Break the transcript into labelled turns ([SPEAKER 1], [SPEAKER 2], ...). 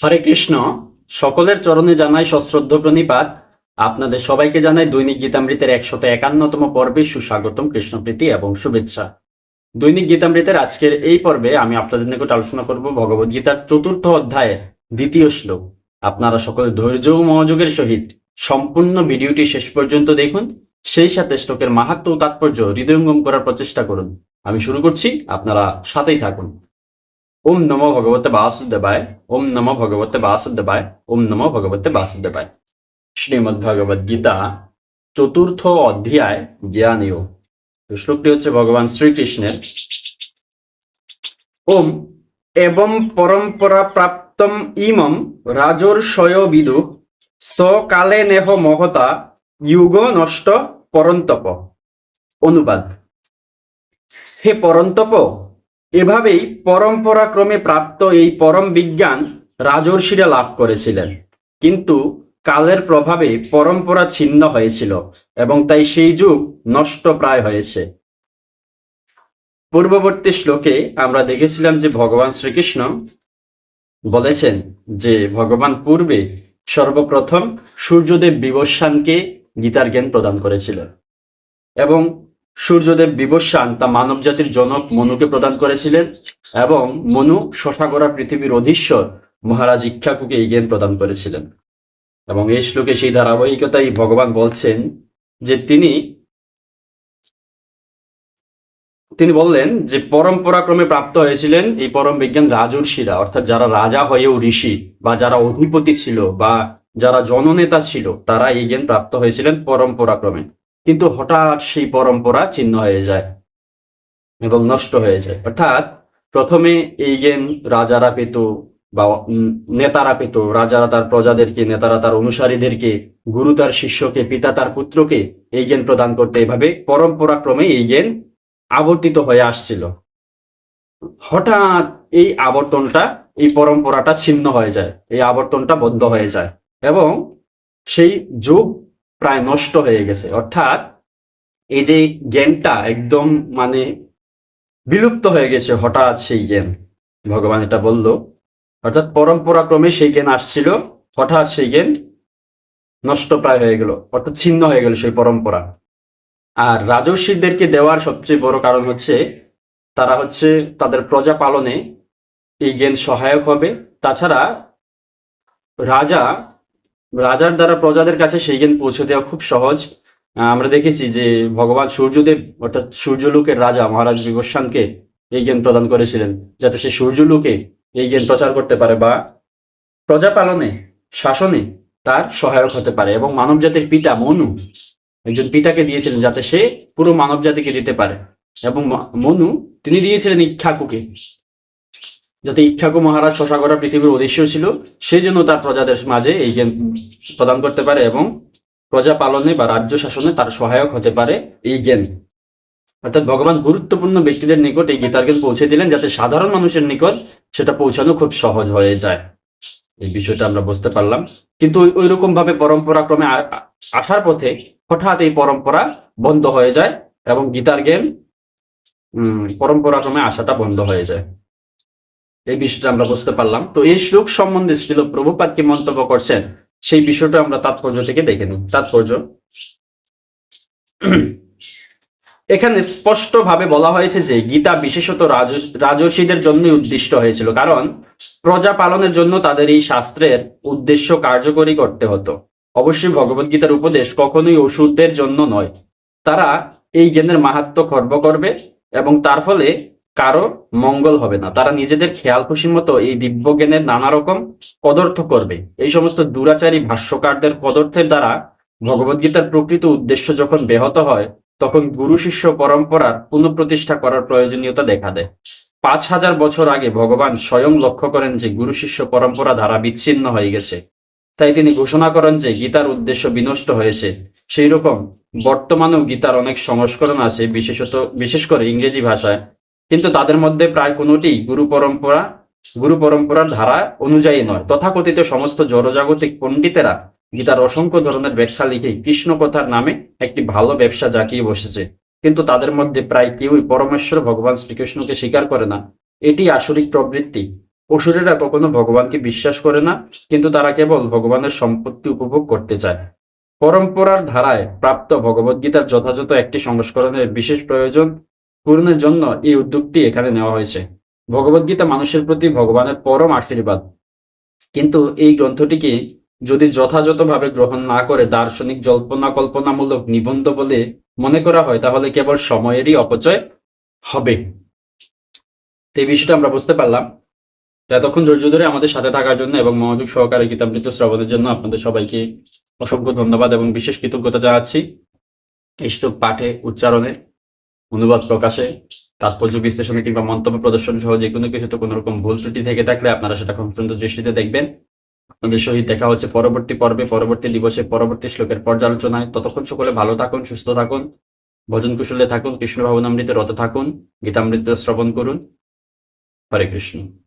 [SPEAKER 1] হরে কৃষ্ণ, সকলের চরণে জানাই সশ্রদ্ধ প্রণিপাত। আপনাদের সবাইকে জানাই দৈনিক গীতামৃতের একশত একান্নতম পর্বে সুস্বাগতম কৃষ্ণপ্রীতি এবং শুভেচ্ছা। দৈনিক গীতামৃতের আজকের এই পর্বে আমি আপনাদের নিকট আলোচনা করব ভগবদ গীতার চতুর্থ অধ্যায়ে, দ্বিতীয় শ্লোক। আপনারা সকলে ধৈর্য ও মনোযোগের সহিত সম্পূর্ণ ভিডিওটি শেষ পর্যন্ত দেখুন। সেই সাথে শ্লোকের মাহাত্ম ও তাৎপর্য হৃদয়ঙ্গম করার প্রচেষ্টা করুন। আমি শুরু করছি, আপনারা সাথেই থাকুন। ওম নমো ভগবতে বাসুদেবায়, ওম নমো ভগবতে বাসুদেবায়, ওম নমো ভগবতে বাসুদেবায়। গীতা চতুর্থ অধ্যায় জ্ঞানীয়। শ্লোকটি হচ্ছে ভগবান শ্রীকৃষ্ণের। ওম এবং পরম্পরা প্রাপ্তম ইমম রাজর্ষয় বিদু সকালে নেহ মহতা যুগ নষ্ট পরন্তপ। অনুবাদ। হে পরন্তপ এভাবেই পরম্পরাক্রমে প্রাপ্ত এই পরম বিজ্ঞান রাজর্ষিরা লাভ করেছিলেন। কিন্তু কালের প্রভাবে পরম্পরা ছিন্ন হয়েছিল এবং তাই সেই যুগ নষ্ট প্রায় হয়েছে। পূর্ববর্তী শ্লোকে আমরা দেখেছিলাম যে ভগবান শ্রীকৃষ্ণ বলেছেন যে ভগবান পূর্বে সর্বপ্রথম সূর্যদেব বিবস্বানকে গীতার জ্ঞান প্রদান করেছিলেন এবং সূর্যদেব বিবস্বান তা মানব জাতির জনক মনুকে প্রদান করেছিলেন এবং মনু শশাগরা পৃথিবীর অধীশ্বর মহারাজ ইক্ষাকুকে এই জ্ঞান প্রদান করেছিলেন। এবং এই শ্লোকে সেই ধারাবাহিকতাই ভগবান বলছেন যে তিনি তিনি বললেন যে পরম্পরাক্রমে প্রাপ্ত হয়েছিলেন এই পরম বিজ্ঞান রাজর্ষিরা অর্থাৎ যারা রাজা হয়েও ঋষি বা যারা অধিপতি ছিল বা যারা জননেতা ছিল, তারা এই জ্ঞান প্রাপ্ত হয়েছিলেন পরম্পরাক্রমে। কিন্তু হঠাৎ সেই পরম্পরা ছিন্ন হয়ে যায় এবং নষ্ট হয়ে যায়। অর্থাৎ প্রথমে এই জ্ঞান রাজারা পেত বা নেতারা পেত, রাজারা তার প্রজাদেরকে, নেতারা তার অনুসারীদেরকে, গুরু তার শিষ্যকে, পিতা তার পুত্রকে এই জ্ঞান প্রদান করতে এভাবে পরম্পরাক্রমে এই জ্ঞান আবর্তিত হয়ে আসছিল। হঠাৎ এই আবর্তনটা, এই পরম্পরাটা ছিন্ন হয়ে যায়, এই আবর্তনটা বন্ধ হয়ে যায় এবং সেই যুগ প্রায় নষ্ট হয়ে গেছে। অর্থাৎ এই যে জ্ঞানটা একদম মানে বিলুপ্ত হয়ে গেছে হঠাৎ সেই জ্ঞান। ভগবান এটা বলল। অর্থাৎ পরম্পরাক্রমে সেই জ্ঞান আসছিল, হঠাৎ সেই জ্ঞান নষ্ট প্রায় হয়ে গেল, অর্থাৎ ছিন্ন হয়ে গেল সেই পরম্পরা। আর রাজস্বীদেরকে দেওয়ার সবচেয়ে বড় কারণ হচ্ছে, তারা হচ্ছে তাদের প্রজা পালনে এই জ্ঞান সহায়ক হবে। তাছাড়া রাজা রাজার দ্বারা প্রজাদের কাছে সেই জ্ঞান পৌঁছে দেওয়া খুব সহজ। আমরা দেখেছি যে ভগবান সূর্যদেব, অর্থাৎ সূর্যলোকের রাজা মহারাজ বিবস্বানকে এই জ্ঞান প্রদান করেছিলেন, যাতে সে সূর্যলোকে এই জ্ঞান প্রচার করতে পারে বা প্রজা পালনে শাসনে তার সহায়ক হতে পারে এবং মানব জাতির পিতা মনু, একজন পিতাকে দিয়েছিলেন যাতে সে পুরো মানব জাতিকে দিতে পারে। এবং মনু, তিনি দিয়েছিলেন ইক্ষাকুকে। যাতে ইক্ষাকু মহারাজ শশাগরা পৃথিবীর উদ্দেশ্য ছিল, সেই জন্য তার প্রজাদের মাঝে এই জ্ঞান প্রদান করতে পারে এবং প্রজা পালনে বা রাজ্য শাসনে তার সহায়ক হতে পারে এই জ্ঞান। অর্থাৎ ভগবান গুরুত্বপূর্ণ ব্যক্তিদের নিকট এই গীতার জ্ঞান পৌঁছে দিলেন যাতে সাধারণ মানুষের নিকট সেটা পৌঁছানো খুব সহজ হয়ে যায়। এই বিষয়টা আমরা বুঝতে পারলাম। কিন্তু ওই রকম ভাবে পরম্পরাক্রমে আসার পথে হঠাৎ এই পরম্পরা বন্ধ হয়ে যায় এবং গীতার জ্ঞান পরম্পরাক্রমে আসাটা বন্ধ হয়ে যায়। এই বিষয়টা আমরা বুঝতে পারলাম। তো এই শ্লোক সম্বন্ধে শ্রীল প্রভুপাত কি মন্তব্য করছেন? সেই বিষয়টা আমরা তাৎপর্য থেকে দেখে নিই। তাৎপর্য। এখানে স্পষ্টভাবে বলা হয়েছে যে গীতা বিশেষত রাজ- রাজর্ষিদের জন্যই উদ্দিষ্ট হয়েছিল। কারণ প্রজা পালনের জন্য তাদের এই শাস্ত্রের উদ্দেশ্য কার্যকরী করতে হতো। অবশ্যই ভগবদ্গীতার উপদেশ কখনোই ওষুধদের জন্য নয়। তারা এই জ্ঞানের মাহাত্ম খর্ব করবে এবং তার ফলে কারও মঙ্গল হবে না। তারা নিজেদের খেয়াল খুশির মতো এই দিব্য জ্ঞানের নানা রকম কদর্থ করবে। এই সমস্ত দুরাচারী ভাষ্যকারদের কদর্থের দ্বারা ভগবদ্গীতার প্রকৃত উদ্দেশ্য যখন ব্যাহত হয়, তখন গুরু শিষ্য পরম্পরার পুনঃপ্রতিষ্ঠা করার প্রয়োজনীয়তা দেখা দেয়। পাঁচ হাজার বছর আগে ভগবান স্বয়ং লক্ষ্য করেন যে গুরু শিষ্য পরম্পরা দ্বারা বিচ্ছিন্ন হয়ে গেছে। তাই তিনি ঘোষণা করেন যে গীতার উদ্দেশ্য বিনষ্ট হয়েছে। সেই রকম বর্তমানেও গীতার অনেক সংস্করণ আছে, বিশেষত, বিশেষ করে ইংরেজি ভাষায়। কিন্তু তাদের মধ্যে প্রায় কোনোটি গুরু পরম্পরা, গুরু পরম্পরার ধারা অনুযায়ী নয়। তথাকথিত সমস্ত জড়জাগতিক পণ্ডিতেরা গীতার অসংখ্য ধরনের ব্যাখ্যা লিখে কৃষ্ণ কথার নামে একটি ভালো ব্যবসা জাকিয়ে বসেছে। কিন্তু তাদের মধ্যে প্রায় কেউই পরমেশ্বর ভগবান শ্রীকৃষ্ণকে স্বীকার করে না। এটি আসরিক প্রবৃত্তি। অসুরেরা কখনো ভগবানকে বিশ্বাস করে না, কিন্তু তারা কেবল ভগবানের সম্পত্তি উপভোগ করতে চায়। পরম্পরার ধারায় প্রাপ্ত ভগবদ্গীতার যথাযথ একটি সংস্করণের বিশেষ প্রয়োজন পূরণের জন্য এই উদ্যোগটি এখানে নেওয়া হয়েছে। ভগবদ্গীতা মানুষের প্রতি ভগবানের পরম আশীর্বাদ। কিন্তু এই গ্রন্থটিকে যদি যথাযথভাবে গ্রহণ না করে দার্শনিক জল্পনা কল্পনামূলক নিবন্ধ বলে মনে করা হয়, তাহলে কেবল সময়েরই অপচয় হবে। তো এই বিষয়টা আমরা বুঝতে পারলাম। এতক্ষণ ধৈর্য ধরে আমাদের সাথে থাকার জন্য এবং মনোযোগ সহকারে গীতামৃত শ্রবণের জন্য আপনাদের সবাইকে অসংখ্য ধন্যবাদ এবং বিশেষ কৃতজ্ঞতা জানাচ্ছি। এইসব পাঠে উচ্চারণে অনুবাদ প্রকাশে তাৎপর্য বিশ্লেষণে কিংবা মন্তব্য প্রদর্শন সহ যে কোনো কিছুতে কোনো রকম ভুল ত্রুটি থেকে থাকলে আপনারা সেটা সুন্দর দৃষ্টিতে দেখবেন। আপনাদের সহিত দেখা হচ্ছে পরবর্তী পর্বে, পরবর্তী দিবসে, পরবর্তী শ্লোকের পর্যালোচনায়। ততক্ষণ সকলে ভালো থাকুন, সুস্থ থাকুন, ভজন কুশলে থাকুন কৃষ্ণ ভাবনামৃতে রত থাকুন, গীতামৃত শ্রবণ করুন। হরে কৃষ্ণ।